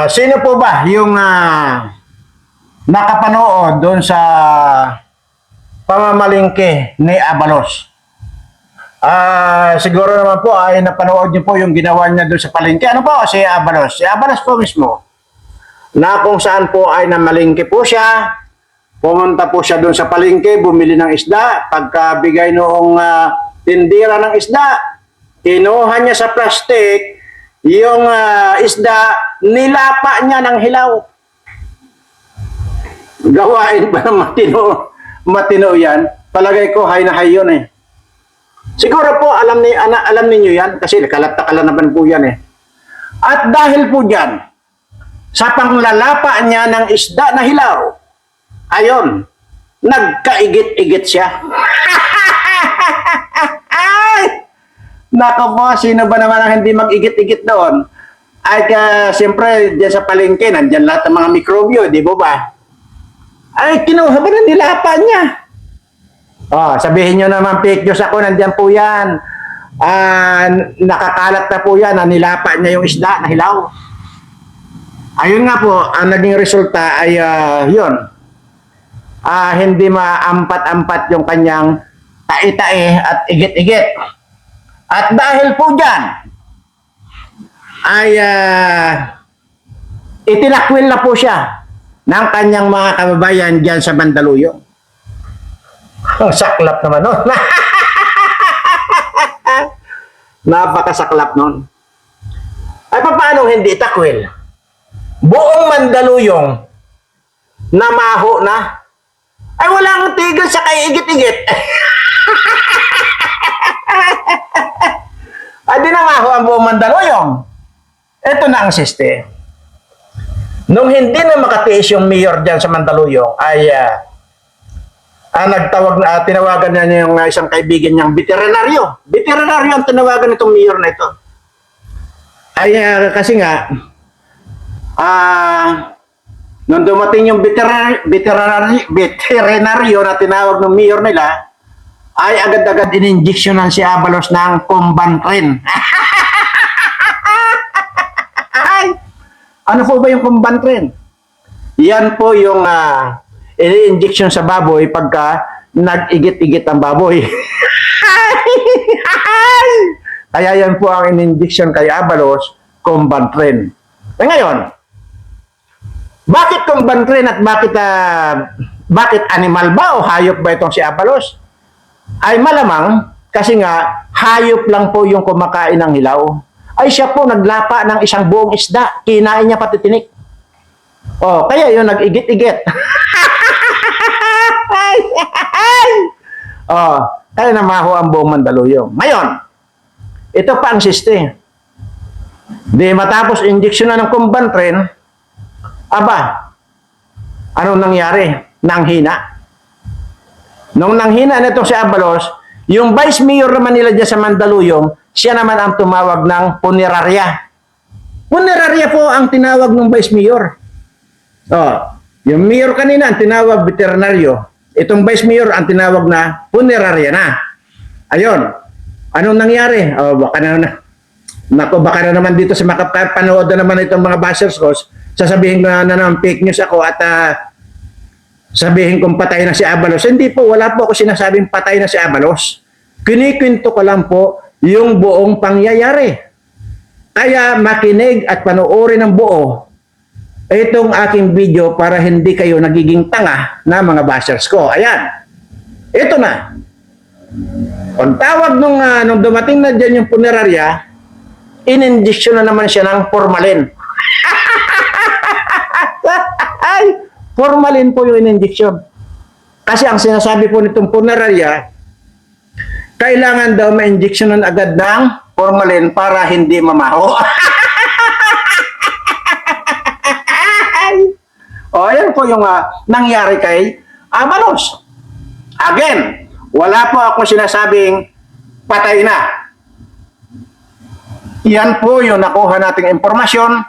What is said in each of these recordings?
Ah, sino po ba yung ah, nakapanood doon sa pamamalingke ni Abalos? Ah, siguro naman po ay napanood niyo po yung ginawa niya doon sa palengke. Ano po si Abalos? Si Abalos po mismo. Na kung saan po ay namalingke po siya. Pumunta po siya doon sa palengke, bumili ng isda. Pagkabigay noong ah, tindira ng isda, kinuha niya sa plastic yung ah, isda, nilapa niya ng hilaw. Gawain ba ng matino, matino yan? Palagay ko, hay na hay yun eh. Siguro po, alam, ni, ana, alam ninyo yan, kasi kalat na kalat naman po yan eh. At dahil po dyan, sa panglalapa niya ng isda na hilaw, ayon, nagkaigit-igit siya. Nako po, sino ba naman ang hindi mag-igit-igit doon? Ay, ka, siyempre, diyan sa palengke, nandyan lahat ng mga mikrobyo, di ba ba? Ay, kinuha ba na nilapa niya? Oh, sabihin nyo naman, fake news ako, nandyan po yan. Ah, nakakalat na po yan, na nilapa niya yung isda na hilaw. Ayun nga po, ang naging resulta ay ah, yun. Ah, hindi maampat-ampat yung kanyang tae-tae at igit-igit. At dahil po dyan, ay ah, itinakwil na po siya ng kanyang mga kababayan dyan sa Mandaluyong. Ang saklap naman nun. Napakasaklap nun. Ay paano hindi itakwil? Buong Mandaluyong namaho na. Ay wala kang tigil sa kay igit-igit. Ay di namaho ang buong Mandaluyong. Ito na ang siste. Nung hindi na makatiis yung mayor dyan sa Mandaluyong, ay ah, ah, nagtawag na, ah, tinawagan na niya yung ah, isang kaibigan niyang veterinaryo. Veterinaryo ang tinawagan nitong mayor na ito. Ay, ah, kasi nga, ah, nung dumating yung veterinary, veterinary, veterinaryo na tinawag ng mayor nila, ay agad-agad ininjeksyonan si Abalos ng kumbantrin. ay, ano po ba yung kumbantrin? Yan po yung ah, ini-injection sa baboy pagka nag-igit-igit ang baboy. Kaya yan po ang in-injection kay Abalos, kumbantrin. E ngayon, bakit kumbantrin at bakit ah, bakit animal ba o hayop ba itong si Abalos? Ay malamang kasi nga hayop lang po yung kumakain ng hilaw. Ay siya po naglapa ng isang buong isda, kinain niya pati tinik. Oh, kaya yun nag-igit-igit. oh, kaya namaho ang buong Mandaluyong. Ngayon, ito pa ang siste. Di matapos injection na ng kumbantrin, aba, anong nangyari? Nanghina. Nung nanghina nito si Abalos, yung vice mayor naman nila dyan sa Mandaluyong, siya naman ang tumawag ng punerarya. Punerarya po ang tinawag ng vice mayor. Oh, yung mayor kanina ang tinawag veterinaryo. Itong vice mayor ang tinawag na punerarya na. Ayun. Anong nangyari? Oh, baka na, na Nako, baka na naman dito sa makapanood na naman itong mga bashers ko, sasabihin na, na naman fake news ako at ah, sabihin kong patay na si Abalos. Hindi po, wala po ako sinasabing patay na si Abalos. Kinikwento ko lang po yung buong pangyayari. Kaya makinig at panoorin ng buo itong aking video para hindi kayo nagiging tanga na mga bashers ko. Ayan. Ito na. Ang tawag nung, ah, nung dumating na dyan yung punerarya, in-injection na naman siya ng formalin. Ay, formalin po yung in-injection. Kasi ang sinasabi po nitong punerarya, kailangan daw ma-injectionan agad ng formalin para hindi mamaho. o, ayan po yung ah, nangyari kay Amalos. Again, wala po ako sinasabing patay na. Yan po yung nakuha nating impormasyon.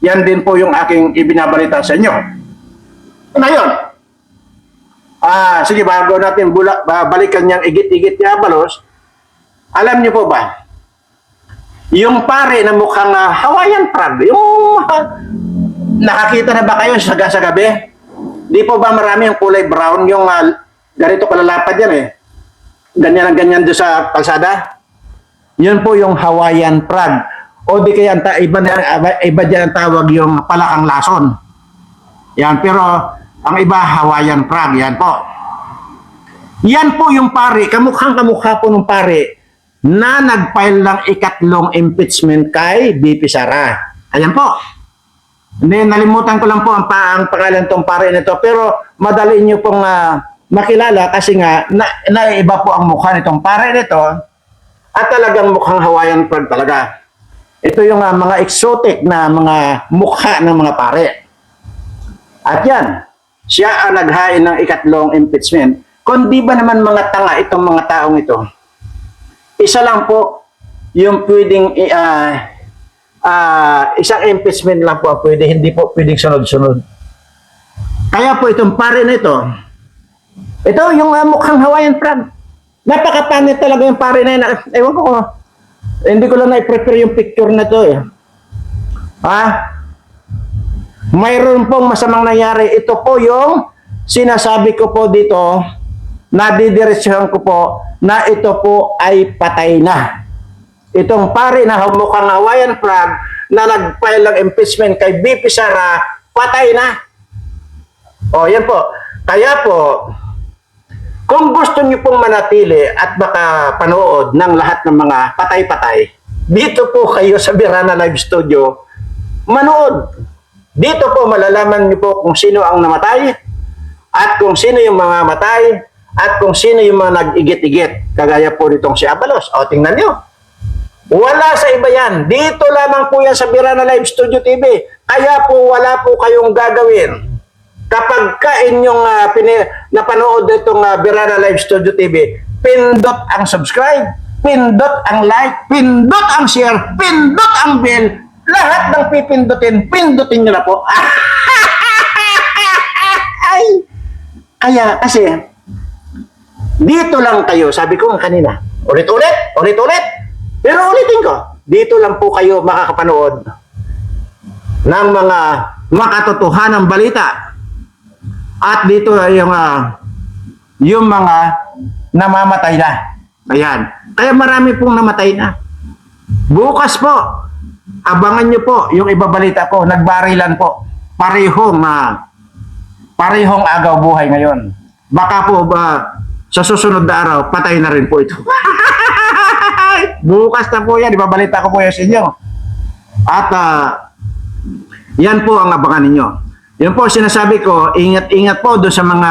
Yan din po yung aking ibinabalita sa inyo. Ngayon, ah, sige, bago natin bula, ba- balikan niyang igit-igit ni Abalos, alam niyo po ba, yung pare na mukhang ah, Hawaiian frog, yung ah, nakakita na ba kayo sa, sa gabi? Di po ba marami yung kulay brown, yung ah, ganito kalalapad yan eh. Ganyan ang ganyan doon sa kalsada. Yun po yung Hawaiian frog. O di kaya iba, na, iba dyan ang tawag yung palakang lason. Yan, pero ang iba Hawaiian frog. Yan po. Yan po yung pare, kamukhang kamukha po ng pare na nag-file ng ikatlong impeachment kay BP Sara. Ayan po. Hindi, nalimutan ko lang po ang, pa, ang pangalan tong pare nito. Pero madali nyo pong ah, makilala kasi nga na, naiba po ang mukha nitong pare nito at talagang mukhang Hawaiian frog talaga. Ito yung ah, mga exotic na mga mukha ng mga pare. At yan, siya ang naghain ng ikatlong impeachment. Kung di ba naman mga tanga itong mga taong ito, isa lang po yung pwedeng ah, ah, isang impeachment lang po pwede, hindi po pwedeng sunod-sunod. Kaya po itong pare na ito, ito yung ah, mukhang Hawaiian frog. Napakapangit talaga yung pare na yun. Ewan ko, hindi ko lang na-prepare yung picture na to eh. Ha? Mayroon pong masamang nangyari. Ito po yung sinasabi ko po dito, nadidiretsuhan ko po na ito po ay patay na. Itong pare na mukhang Hawaiian flag na nag-file ng impeachment kay BP Sara, patay na. O, yan po. Kaya po, kung gusto niyo pong manatili at baka panood ng lahat ng mga patay-patay, dito po kayo sa Birana Live Studio, manood. Dito po malalaman niyo po kung sino ang namatay at kung sino yung mga matay at kung sino yung mga nag-igit-igit. Kagaya po nitong si Abalos. O, tingnan niyo. Wala sa iba yan. Dito lamang po yan sa Birana Live Studio TV. Kaya po wala po kayong gagawin. Kapag ka inyong uh, pini- napanood itong uh, Birana Live Studio TV, pindot ang subscribe, pindot ang like, pindot ang share, pindot ang bell, lahat ng pipindutin, pindutin nyo na po. Ay! Kaya kasi, dito lang kayo, sabi ko nga kanina, ulit-ulit, ulit-ulit, pero ulitin ko, dito lang po kayo makakapanood ng mga makatotohanang balita. At dito ay yung, ah, yung mga namamatay na. Ayan. Kaya marami pong namatay na. Bukas po, abangan nyo po yung ibabalita ko, nagbarilan po. Parehong, ah, parehong agaw buhay ngayon. Baka po ba sa susunod na araw, patay na rin po ito. Bukas na po yan, ibabalita ko po yan sa inyo. At ah, yan po ang abangan ninyo. Yan po sinasabi ko, ingat-ingat po doon sa mga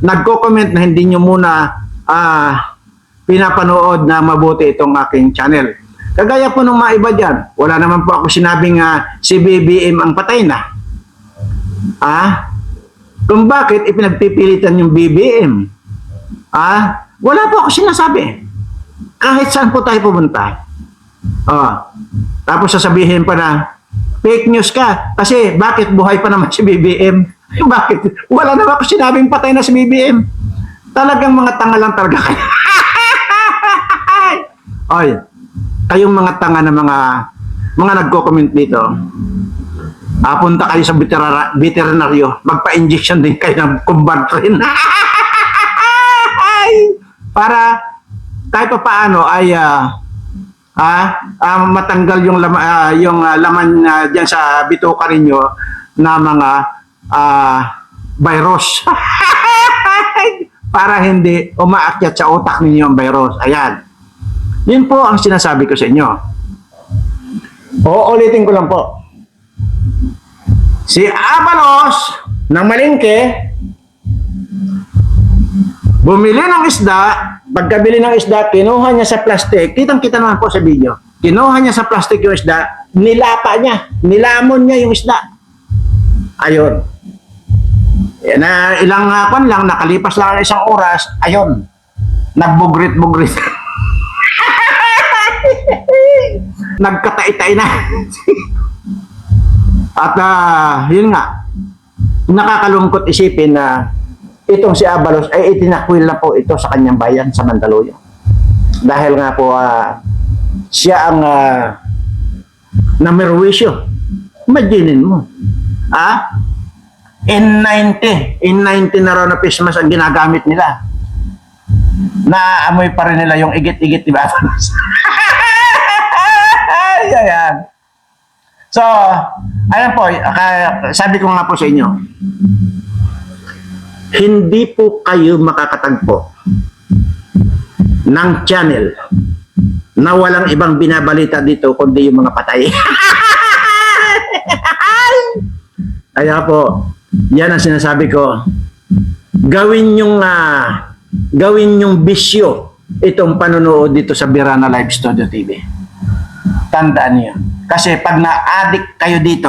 nagko-comment na hindi nyo muna ah, pinapanood na mabuti itong aking channel. Kagaya po ng mga iba dyan, wala naman po ako sinabing nga si BBM ang patay na. Ah? Kung bakit ipinagpipilitan yung BBM? Ah? Wala po ako sinasabi. Kahit saan po tayo pumunta. Ah. Tapos sasabihin pa na, fake news ka. Kasi bakit buhay pa naman si BBM? bakit? Wala naman ako sinabing patay na si BBM. Talagang mga tanga lang talaga kayo. Oy, kayong mga tanga na mga mga nagko-comment dito. Ah, punta kayo sa veterinaryo, veterinaryo magpa-injection din kayo ng kumbatrin. Para kahit pa paano ay ah, ah, ah, matanggal yung lama, ah, yung ah, laman na diyan sa bituka ninyo na mga ah, virus. Para hindi umaakyat sa utak ninyo ang virus. Ayan. Yun po ang sinasabi ko sa inyo. O, ulitin ko lang po. Si Avalos ng Malingke bumili ng isda, pagkabili ng isda, kinuha niya sa plastic, kitang-kita naman po sa video, kinuha niya sa plastic yung isda, nilapa niya, nilamon niya yung isda. Ayun. Yan na ilang uh, lang, nakalipas lang ang isang oras, ayun, nagbugrit-bugrit. Nagkatay-tay na. At ah, yun nga, nakakalungkot isipin na itong si Abalos ay itinakwil na po ito sa kanyang bayan sa Mandaluyong. Dahil nga po ah, siya ang uh, namerwisyo. Imaginin mo. Ha? N90. N90 na raw na face ang ginagamit nila. Naamoy pa rin nila yung igit-igit, di ba? Ayan. So, ayan po, sabi ko nga po sa inyo, hindi po kayo makakatagpo ng channel na walang ibang binabalita dito kundi yung mga patay. Kaya po, yan ang sinasabi ko. Gawin yung ah, gawin yung bisyo itong panonood dito sa Birana Live Studio TV. Tandaan niyo. Kasi pag na-addict kayo dito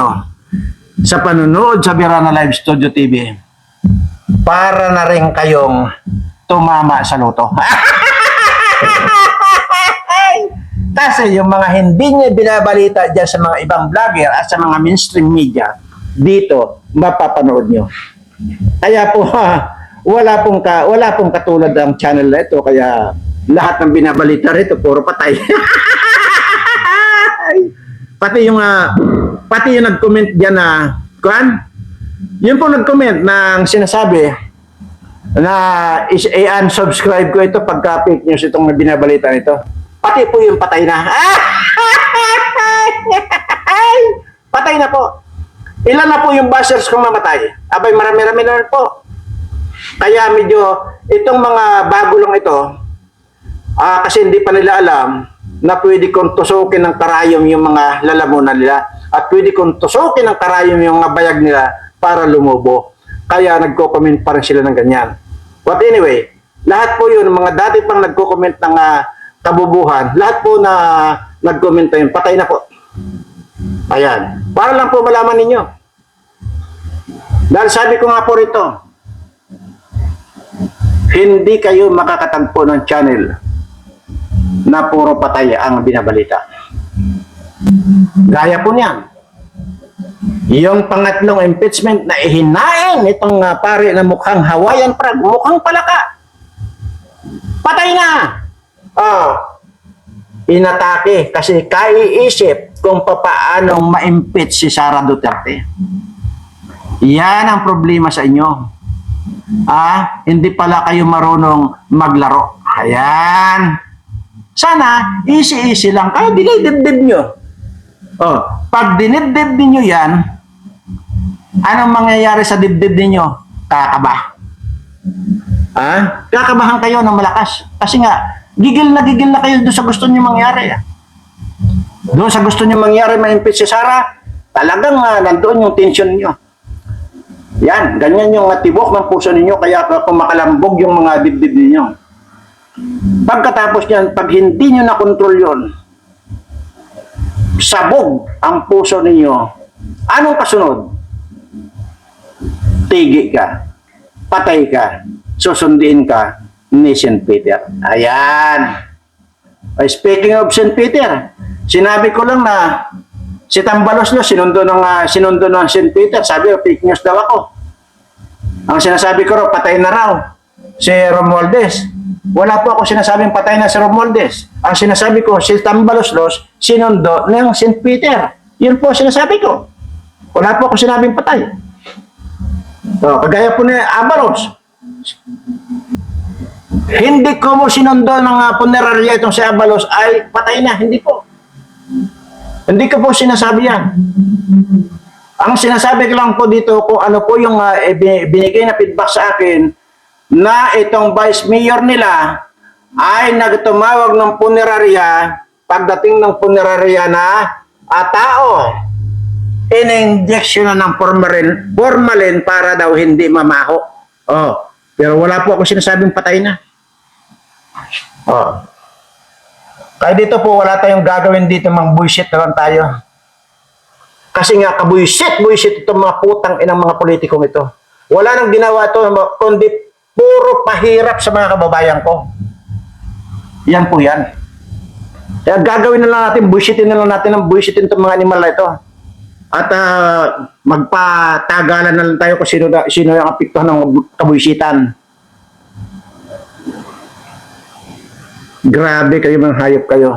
sa panonood sa Birana Live Studio TV, para na rin kayong tumama sa loto. Kasi yung mga hindi niya binabalita dyan sa mga ibang vlogger at sa mga mainstream media, dito mapapanood nyo. Kaya po, wala pong, ka, wala pong katulad ang channel na ito, kaya lahat ng binabalita rito, puro patay. pati yung, ah, pati yung nag-comment dyan na, kuan, yun po nag-comment ng sinasabi na is i-unsubscribe ko ito pagka fake news itong binabalita nito. Pati po yung patay na. patay na po. Ilan na po yung bashers kong mamatay? Abay, marami-rami na po. Kaya medyo, itong mga bago lang ito, ah, kasi hindi pa nila alam na pwede kong tusukin ng karayom yung mga lalamunan nila at pwede kong tusukin ng karayom yung mga bayag nila para lumubo. Kaya nagko-comment pa rin sila ng ganyan. But anyway, lahat po yun, mga dati pang nagko-comment ng ah, kabubuhan, lahat po na nag-comment na yun, patay na po. Ayan. Para lang po malaman ninyo. Dahil sabi ko nga po rito, hindi kayo makakatagpo ng channel na puro patay ang binabalita. Gaya po niyan. Yung pangatlong impeachment na ihinain itong uh, pare na mukhang Hawaiian frog, mukhang palaka. Patay na! Oh, inatake kasi kaiisip kung papaano ma-impeach si Sara Duterte. Yan ang problema sa inyo. Ah, hindi pala kayo marunong maglaro. Ayan. Sana, easy-easy lang. Kaya dinidibdib nyo. Oh, pag dinibdib ninyo yan, anong mangyayari sa dibdib ninyo? Kakaba. Ah, kakabahan kayo ng malakas. Kasi nga, gigil na gigil na kayo doon sa gusto niyo mangyari. Doon sa gusto niyo mangyari, ma-impeach si Sara, talagang uh, nandoon yung tension niyo. Yan, ganyan yung tibok ng puso ninyo, kaya kumakalambog yung mga dibdib ninyo. Pagkatapos niyan, pag hindi nyo na-control yon, sabog ang puso ninyo, anong kasunod? Tigi ka, patay ka, susundiin ka ni St. Peter. Ayan. Ay, speaking of St. Peter, sinabi ko lang na si Tambalos nyo, sinundo ng, uh, sinundo ng St. Peter, sabi fake news daw ako. Ang sinasabi ko raw, patay na raw si Romualdez. Wala po ako sinasabing patay na si Romualdez. Ang sinasabi ko, si Tambaloslos, sinundo ng St. Peter. Yun po sinasabi ko. Wala po ako sinabing patay. So, kagaya po ni Abalos. Hindi ko mo sinundo ng uh, punerarya itong si Abalos ay patay na. Hindi po. Hindi ko po sinasabi yan. Ang sinasabi ko lang po dito kung ano po yung uh, binigay na feedback sa akin na itong vice mayor nila ay nagtumawag ng punerarya pagdating ng punerarya na uh, tao in-injection na ng formalin, formalin para daw hindi mamaho. Oh, pero wala po ako sinasabing patay na. Oh. Kaya dito po wala tayong gagawin dito mang bullshit na lang tayo. Kasi nga kabuisit, buisit itong mga putang inang mga politikong ito. Wala nang ginawa ito kundi puro pahirap sa mga kababayan ko. Yan po yan. Kaya gagawin na lang natin, bullshitin na lang natin ng bullshitin itong mga animal na ito. At uh, magpatagalan na lang tayo kung sino, na, sino yung apektuhan ng kabuisitan. Grabe kayo mga hayop kayo.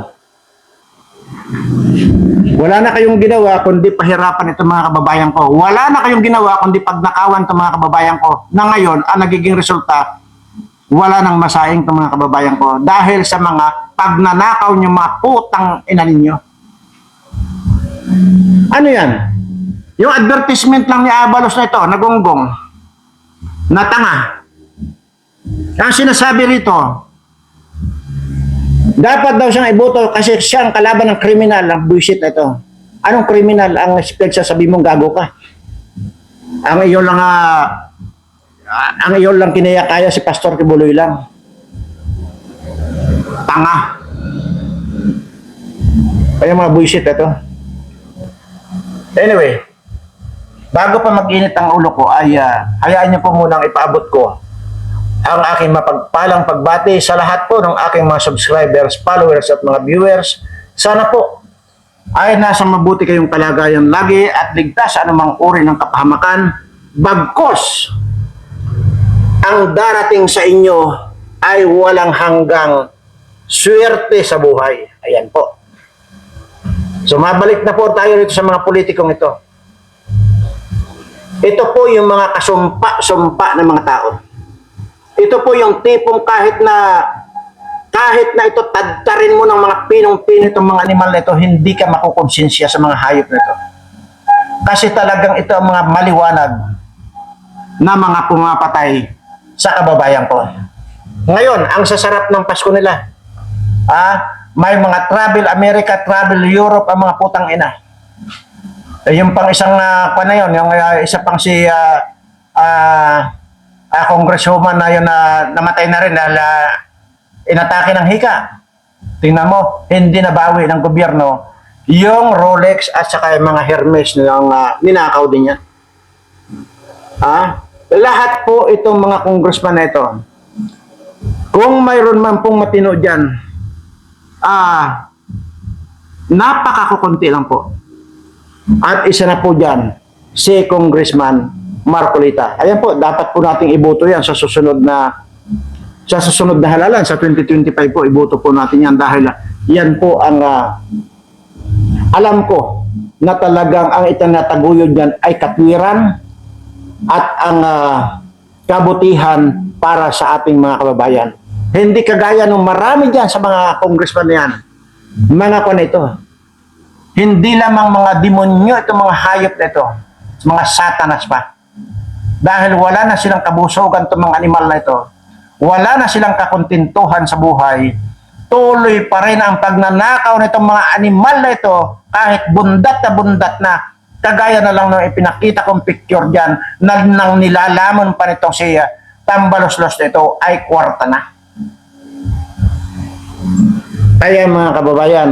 Wala na kayong ginawa kundi pahirapan itong mga kababayan ko. Wala na kayong ginawa kundi pagnakawan itong mga kababayan ko. Na ngayon, ang nagiging resulta, wala nang masaing itong mga kababayan ko. Dahil sa mga pagnanakaw nyo mga putang ina ninyo. Ano yan? Yung advertisement lang ni Abalos na ito, nagunggong, na tanga. Ang sinasabi rito, dapat daw siyang iboto kasi siya ang kalaban ng kriminal, ng bullshit na ito. Anong kriminal ang pinagsasabi mong gago ka? Ang iyo lang ah, ang iyo lang kinaya-kaya si Pastor Kibuloy lang. Tanga. Kaya mga bullshit ito. Anyway, bago pa mag-init ang ulo ko ay ah, hayaan niyo po munang ipaabot ko ang aking mapagpalang pagbati sa lahat po ng aking mga subscribers, followers at mga viewers. Sana po ay nasa mabuti kayong kalagayan lagi at ligtas sa anumang uri ng kapahamakan. Bagkos, ang darating sa inyo ay walang hanggang swerte sa buhay. Ayan po. So mabalik na po tayo rito sa mga politikong ito. Ito po yung mga kasumpa-sumpa ng mga tao. Ito po yung tipong kahit na kahit na ito tadtarin mo ng mga pinong-pino itong mga animal na ito, hindi ka makukonsensya sa mga hayop na ito. Kasi talagang ito ang mga maliwanag na mga pumapatay sa kababayan ko. Ngayon, ang sasarap ng Pasko nila, ah, may mga travel America, travel Europe, ang mga putang ina. Eh, yung pang isang uh, na yun, yung uh, isa pang si uh, uh, uh, congresswoman na yun na namatay na rin dahil uh, inatake ng hika. Tingnan mo, hindi nabawi ng gobyerno yung Rolex at saka yung mga Hermes yung, uh, ninakaw din niya. Ah, lahat po itong mga congressman na ito, kung mayroon man pong matino dyan, ah, napakakukunti lang po. At isa na po dyan, si Congressman Marcolita. Ayan po, dapat po nating iboto yan sa susunod na sa susunod na halalan sa 2025 po iboto po natin yan dahil yan po ang ah, alam ko na talagang ang itinataguyod yan ay katwiran at ang ah, kabutihan para sa ating mga kababayan. Hindi kagaya ng marami dyan sa mga congressman na yan. Mga ko na ito. Hindi lamang mga demonyo itong mga hayop na ito. Mga satanas pa. Dahil wala na silang kabusugan itong mga animal na ito. Wala na silang kakontintuhan sa buhay. Tuloy pa rin ang pagnanakaw nitong mga animal na ito kahit bundat na bundat na kagaya na lang nung ipinakita kong picture dyan na nang nilalamon pa nitong si uh, Tambaloslos na ito ay kwarta na. Kaya mga kababayan,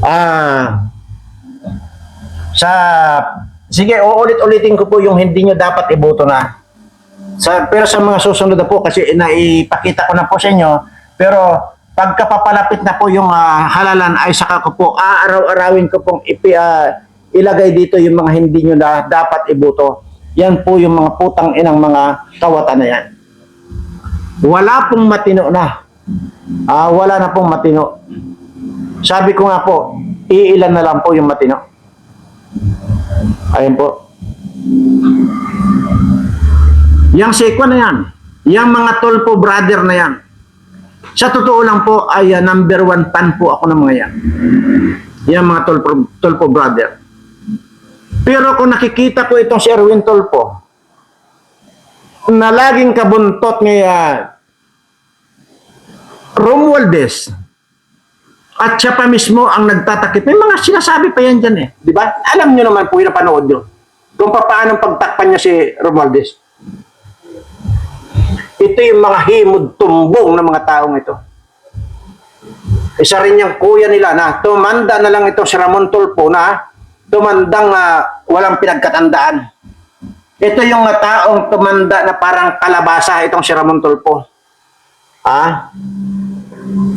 ah, sa, sige, uulit-ulitin ko po yung hindi nyo dapat iboto na. Sa, pero sa mga susunod na po, kasi naipakita ko na po sa inyo, pero pagkapapalapit na po yung ah, halalan ay saka ko po, aaraw-arawin ko pong ipi, ah, ilagay dito yung mga hindi nyo na dapat iboto. Yan po yung mga putang inang mga kawatan na yan. Wala pong matino na. Ah, wala na pong matino. Sabi ko nga po, iilan na lang po yung matino. Ayun po. Yang sekwa na yan. Yang mga tolpo brother na yan. Sa totoo lang po ay ah, number one fan po ako ng mga yan. Yang mga tolpo, tolpo brother. Pero kung nakikita ko itong si Erwin Tolpo, na laging kabuntot ni uh, Romualdez, at siya pa mismo ang nagtatakip. May mga sinasabi pa yan dyan eh. Di ba? Alam nyo naman po yung napanood nyo. Kung paano pagtakpan niya si Romualdez. Ito yung mga himod tumbong ng mga taong ito. Isa rin yung kuya nila na tumanda na lang ito si Ramon Tulpo na tumandang ah, walang pinagkatandaan. Ito yung ah, taong tumanda na parang kalabasa itong si Ramon Tulpo. Ah?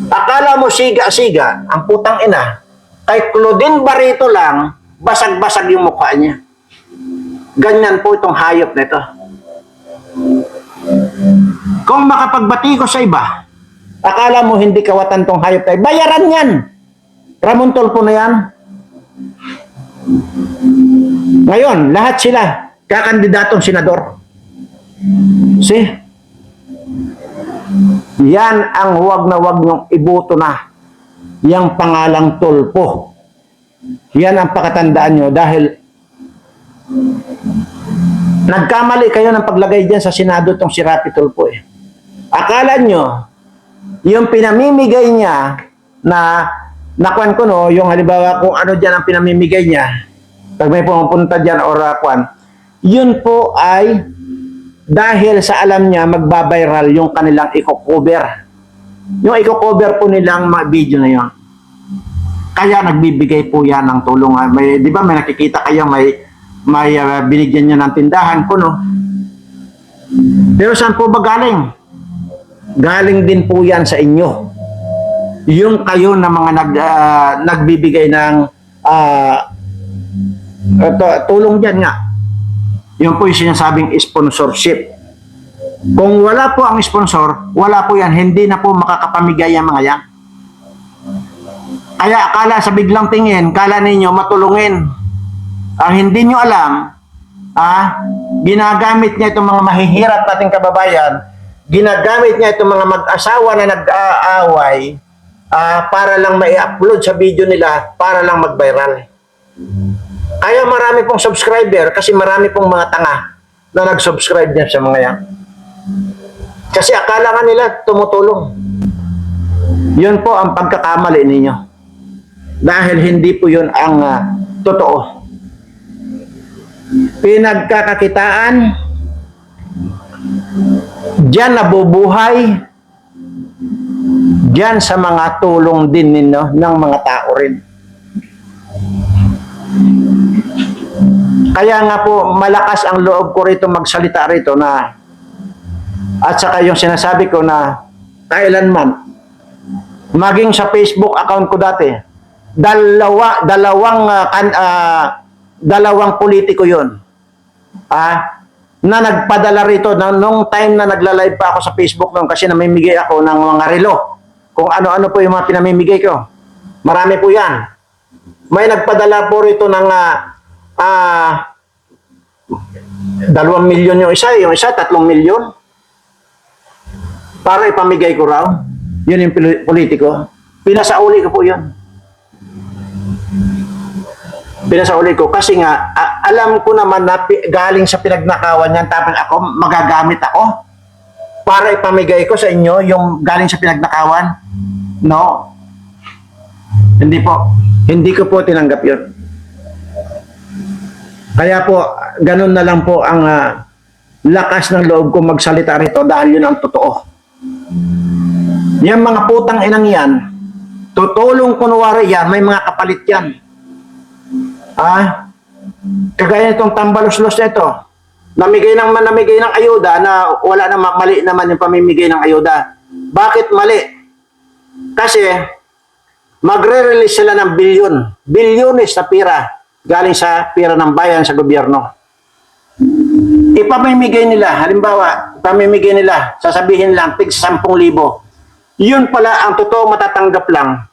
Akala mo siga-siga, ang putang ina, kay Claudine Barito lang, basag-basag yung mukha niya. Ganyan po itong hayop na ito. Kung makapagbati ko sa iba, akala mo hindi kawatan tong hayop tayo, bayaran yan. Ramon Tolpo na yan, Ngayon, lahat sila kakandidatong senador. See? Yan ang huwag na huwag niyong ibuto na yang pangalang tulpo. Yan ang pakatandaan nyo dahil nagkamali kayo ng paglagay dyan sa Senado tong si Rapi Tulpo eh. Akala nyo, yung pinamimigay niya na nakuan ko no, yung halimbawa kung ano dyan ang pinamimigay niya, pag may pumupunta dyan or uh, yun po ay dahil sa alam niya magbabiral yung kanilang i-cover. Yung i-cover po nilang mga video na yon. Kaya nagbibigay po yan ng tulong. Ah, May, di ba may nakikita kayo may may ah, binigyan niya ng tindahan po no. Pero saan po ba galing? Galing din po yan sa inyo. Yung kayo na mga nag, ah, nagbibigay ng ah, ito, tulong dyan nga. Yun po yung sinasabing sponsorship. Kung wala po ang sponsor, wala po yan. Hindi na po makakapamigay ang mga yan. Kaya akala sa biglang tingin, kala ninyo matulungin. Ang hindi nyo alam, ah, ginagamit niya itong mga mahihirap nating kababayan, ginagamit niya itong mga mag-asawa na nag-aaway ah, para lang mai-upload sa video nila, para lang mag-viral. Kaya marami pong subscriber kasi marami pong mga tanga na nag-subscribe niya sa mga yan. Kasi akala nga nila tumutulong. Yun po ang pagkakamali ninyo. Dahil hindi po yun ang ah, totoo. Pinagkakakitaan, diyan nabubuhay, diyan sa mga tulong din ninyo ng mga tao rin. Kaya nga po, malakas ang loob ko rito magsalita rito na at saka yung sinasabi ko na kailanman maging sa Facebook account ko dati dalawa dalawang ah, kan, ah, dalawang politiko yon ah na nagpadala rito na nung time na nagla-live pa ako sa Facebook noon kasi namimigay ako ng mga relo kung ano-ano po yung mga pinamimigay ko. Marami po yan. May nagpadala po rito ng ah, ah dalawang milyon yung isa yung isa tatlong milyon para ipamigay ko raw. Yun yung politiko. Pinasauli ko po yun. Pinasauli ko kasi nga alam ko naman na galing sa pinagnakawan yan tapos ako magagamit ako para ipamigay ko sa inyo yung galing sa pinagnakawan. No. Hindi po. Hindi ko po tinanggap yun. Kaya po, ganun na lang po ang ah, lakas ng loob ko magsalita rito dahil yun ang totoo. Yan mga putang inang yan, tutulong kunwari yan, may mga kapalit yan. Ah, kagaya itong tambalos-los na ito, namigay ng namigay ng ayuda na wala na mali naman yung pamimigay ng ayuda. Bakit mali? Kasi magre-release sila ng bilyon, bilyones na pira galing sa pira ng bayan sa gobyerno. Ipamimigay nila, halimbawa, pamimigay nila, sasabihin lang, tig 10,000. Yun pala, ang totoo matatanggap lang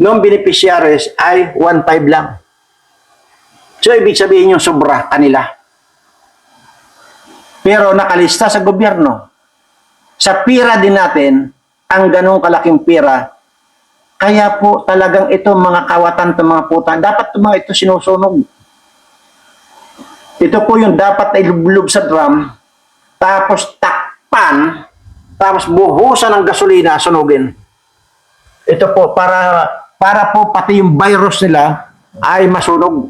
ng beneficiaries ay 1.5 lang. So, ibig sabihin yung sobra kanila. Pero nakalista sa gobyerno. Sa pira din natin, ang ganong kalaking pira. Kaya po talagang ito mga kawatan ng mga puta, dapat itong mga ito sinusunog. Ito po yung dapat na ilublob sa drum, tapos takpan, tapos buhusan ng gasolina, sunugin. Ito po, para, para po pati yung virus nila ay masunog.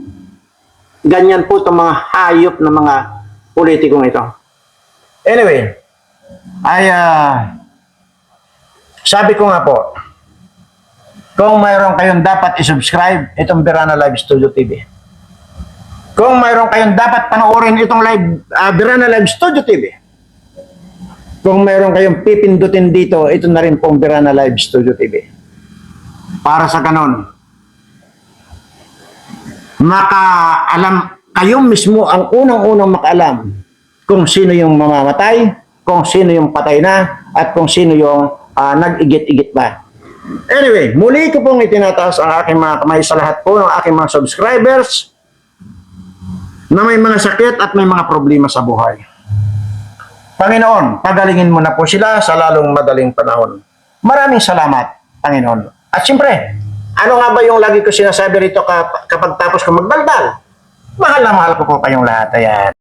Ganyan po itong mga hayop ng mga politikong ito. Anyway, ay ah, sabi ko nga po, kung mayroon kayong dapat i-subscribe itong Birana Live Studio TV. Kung mayroon kayong dapat panoorin itong live ah, Birana Live Studio TV. Kung mayroon kayong pipindutin dito, ito na rin pong Birana Live Studio TV. Para sa ganon, makaalam, kayo mismo ang unang-unang makaalam kung sino yung mamamatay, kung sino yung patay na, at kung sino yung ah, nag-igit-igit ba. Anyway, muli ko pong itinataas ang aking mga kamay sa lahat po ng aking mga subscribers na may mga sakit at may mga problema sa buhay. Panginoon, pagalingin mo na po sila sa lalong madaling panahon. Maraming salamat, Panginoon. At siyempre, ano nga ba yung lagi ko sinasabi rito kap- kapag tapos ko magdaldal? Mahal na mahal ko po kayong lahat. Ayan.